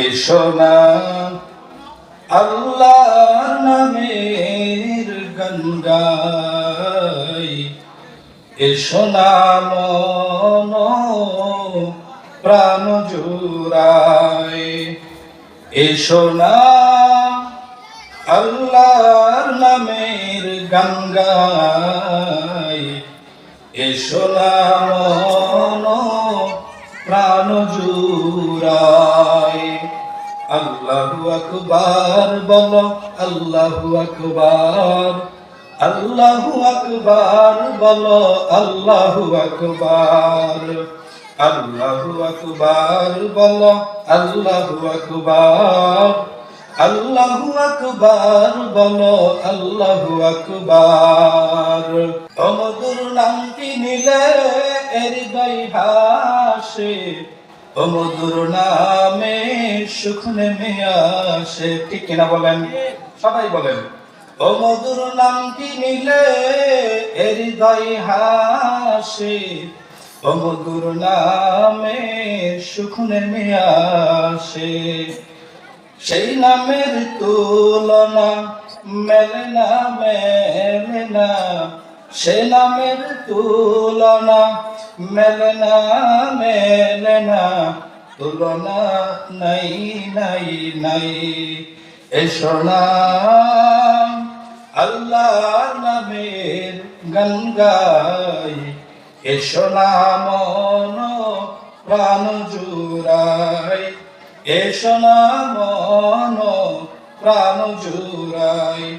এসো না আল্লাহ নামের গঙ্গাই এসো না মন প্রাণ জুড়াই এসো না আল্লাহর নামের গঙ্গাই এসো না মন প্রাণ জুড়াই আল্লাহু আকবার, বলো, আল্লাহু আকবার আল্লাহু আকবার, বলো, আল্লাহু আকবার আল্লাহু আকবার, বলো, আল্লাহু আকবার আল্লাহু আকবার, বলো, আল্লাহু আকবার। অমধুর নামটি নিলে হৃদয় হাসে অমধুর নামে সুখ নেমে আসে ঠিক কিনা বলেন? সবাই বলেন। অমধুর নামটি নিলে হৃদয় হাসে অমধুর নামে সুখ নেমে আসে সেই নামের তুলনা মেলে না মেলে না। সে নামের তুলনা মেলে না মেলে না, তুলনা নাই নাই নাই। এসো না আল্লাহ নামের গান গাই। মন প্রাণ জুড়াই। এসো না, মন প্রাণ জুড়াই।